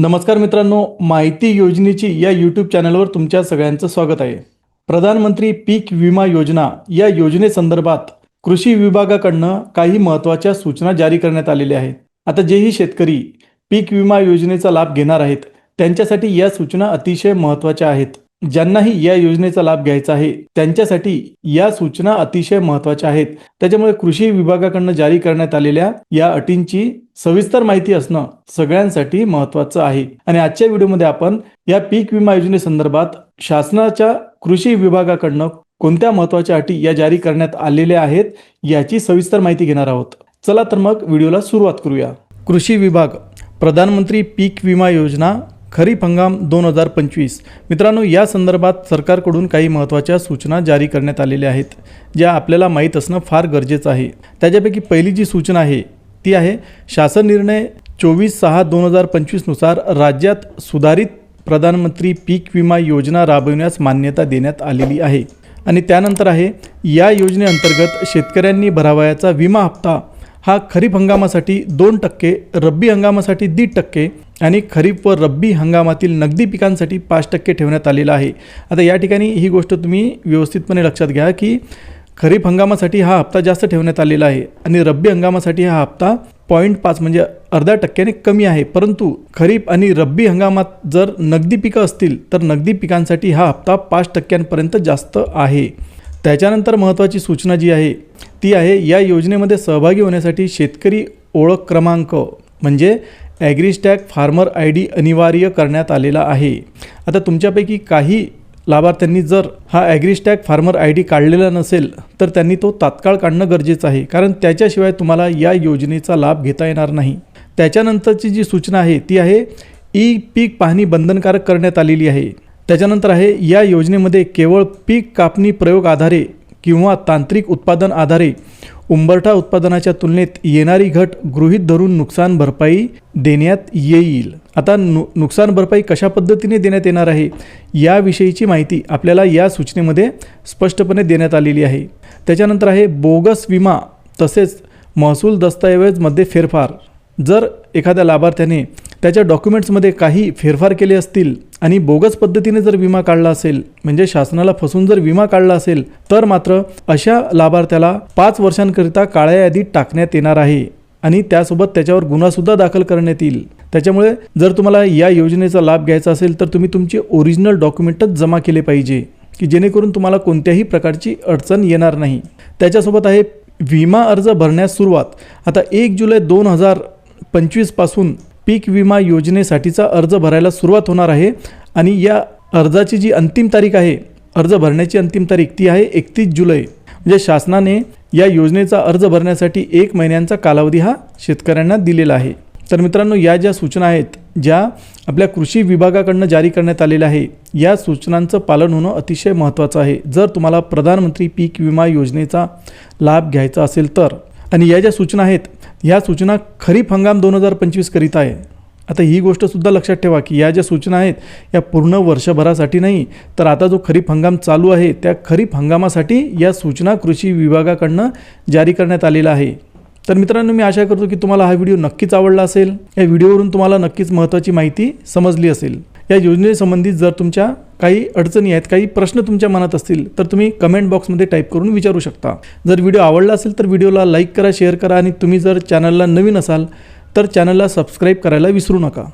नमस्कार मित्रांनो माहिती योजनेची या यूट्यूब चॅनलवर तुमच्या सगळ्यांचं स्वागत आहे. प्रधानमंत्री पीक विमा योजना या योजनेसंदर्भात कृषी विभागाकडनं काही महत्त्वाच्या सूचना जारी करण्यात आलेल्या आहेत. आता जेही शेतकरी पीक विमा योजनेचा लाभ घेणार आहेत त्यांच्यासाठी या सूचना अतिशय महत्त्वाच्या आहेत. ज्यांनाही या योजनेचा लाभ घ्यायचा आहे त्यांच्यासाठी या सूचना अतिशय महत्त्वाच्या आहेत. त्याच्यामुळे कृषी विभागाकडनं जारी करण्यात आलेल्या या अटींची सविस्तर माहिती असणं सगळ्यांसाठी महत्त्वाचं आहे. आणि आजच्या व्हिडिओमध्ये आपण या पीक विमा योजनेसंदर्भात शासनाच्या कृषी विभागाकडनं कोणत्या महत्त्वाच्या अटी या जारी करण्यात आलेल्या आहेत याची सविस्तर माहिती घेणार आहोत. चला तर मग व्हिडिओला सुरुवात करूया. कृषी विभाग प्रधानमंत्री पीक विमा योजना खरीप हंगाम दोन हजार पंचवीस. मित्रांनो या संदर्भात सरकारकडून काही महत्त्वाच्या सूचना जारी करण्यात आलेल्या आहेत ज्या आपल्याला माहीत असणं फार गरजेचं आहे. त्याच्यापैकी पहिली जी सूचना आहे ती आहे शासन निर्णय चोवीस सहा दोन हजार पंचवीसनुसार राज्यात सुधारित प्रधानमंत्री पीक विमा योजना राबविण्यास मान्यता देण्यात आलेली आहे. आणि त्यानंतर आहे या योजनेअंतर्गत शेतकऱ्यांनी भरावयाचा विमा हप्ता हा खरीप हंगामासाठी दोन टक्के रब्बी हंगामासाठी दीड टक्के आणि खरीप व रब्बी हंगामातील नगदी पिकांसाठी पाच टक्के ठेवण्यात आलेला आहे. आता या ठिकाणी ही गोष्ट तुम्ही व्यवस्थितपणे लक्षात घ्या की खरीप हंगामासाठी हा हप्ता जास्त ठेवण्यात आलेला आहे आणि रब्बी हंगामासाठी हा हप्ता पॉईंट पाच म्हणजे अर्ध्या टक्क्याने कमी आहे. परंतु खरीप आणि रब्बी हंगामात जर नगदी पिकं असतील तर नगदी पिकांसाठी हा हप्ता पाच टक्क्यांपर्यंत जास्त आहे. त्याच्यानंतर महत्त्वाची सूचना जी आहे ती आहे या योजनेमध्ये सहभागी होण्यासाठी शेतकरी ओळख क्रमांक म्हणजे ॲग्रिस्टॅग फार्मर आय डी अनिवार्य करण्यात आलेला आहे. आता तुमच्यापैकी काही लाभार्थ्यांनी जर हा ॲग्रीस्टॅक फार्मर आय डी काढलेला नसेल तर त्यांनी तो तात्काळ काढणं गरजेचं आहे कारण त्याच्याशिवाय तुम्हाला या योजनेचा लाभ घेता येणार नाही. त्याच्यानंतरची जी सूचना आहे ती आहे ई पीक पाहणी बंधनकारक करण्यात आलेली आहे. त्याच्यानंतर आहे या योजनेमध्ये केवळ पीक कापणी प्रयोग आधारे किंवा तांत्रिक उत्पादन आधारे उंबरठा उत्पादनाच्या तुलनेत येणारी घट गृहीत धरून नुकसान भरपाई देण्यात येईल. आता नु नुकसान भरपाई कशा पद्धतीने देण्यात येणार आहे याविषयीची माहिती आपल्याला या सूचनेमध्ये स्पष्टपणे देण्यात आलेली आहे. त्याच्यानंतर आहे बोगस विमा तसेच महसूल दस्तऐवजमध्ये फेरफार. जर एखाद्या लाभार्थ्याने त्याच्या डॉक्युमेंट्समध्ये काही फेरफार केले असतील आणि बोगस पद्धतीने जर विमा काढला असेल म्हणजे शासनाला फसून जर विमा काढला असेल तर मात्र अशा लाभार्थ्याला पाच वर्षांकरिता काळ्या यादीत टाकण्यात येणार आहे आणि त्यासोबत त्याच्यावर गुन्हासुद्धा दाखल करण्यात येईल. त्याच्यामुळे जर तुम्हाला या योजनेचा लाभ घ्यायचा असेल तर तुम्ही तुमचे ओरिजिनल डॉक्युमेंटच जमा केले पाहिजे की जेणेकरून तुम्हाला कोणत्याही प्रकारची अडचण येणार नाही. त्याच्यासोबत आहे विमा अर्ज भरण्यास सुरुवात. आता एक जुलै दोन हजार पंचवीसपासून पीक विमा योजनेसाठीचा अर्ज भरायला सुरुवात होणार आहे आणि या अर्जाची जी अंतिम तारीख आहे अर्ज भरण्याची अंतिम तारीख ती आहे एकतीस जुलै. म्हणजे शासनाने या योजनेचा अर्ज भरण्यासाठी एक महिन्यांचा कालावधी हा शेतकऱ्यांना दिलेला आहे. तर मित्रांनो या ज्या सूचना आहेत ज्या आपल्या कृषी विभागाकडनं जारी करण्यात आलेल्या आहे या सूचनांचं पालन होणं अतिशय महत्त्वाचं आहे. जर तुम्हाला प्रधानमंत्री पीक विमा योजनेचा लाभ घ्यायचा असेल तर. आणि या ज्या सूचना आहेत या सूचना खरीप हंगाम दोन हजार पंचवीसकरिता आहे. आता ही गोष्टसुद्धा लक्षात ठेवा की या ज्या सूचना आहेत या पूर्ण वर्षभरासाठी नाही तर आता जो खरीप हंगाम चालू आहे त्या खरीप हंगामासाठी या सूचना कृषी विभागाकडनं जारी करण्यात आलेल्या आहे. तर मित्रांनो मी आशा करतो की तुम्हाला हा व्हिडिओ नक्कीच आवडला असेल. या व्हिडिओवरून तुम्हाला नक्कीच महत्त्वाची माहिती समजली असेल. या योजनेसंबंधित जर तुमच्या काही अडचणी आहेत काही प्रश्न तुमच्या मनात असतील तर तुम्ही कमेंट बॉक्समध्ये टाईप करून विचारू शकता. जर व्हिडिओ आवडला असेल तर व्हिडिओला लाईक करा शेअर करा आणि तुम्ही जर चॅनलला नवीन असाल तर चॅनलला सबस्क्राईब करायला विसरू नका.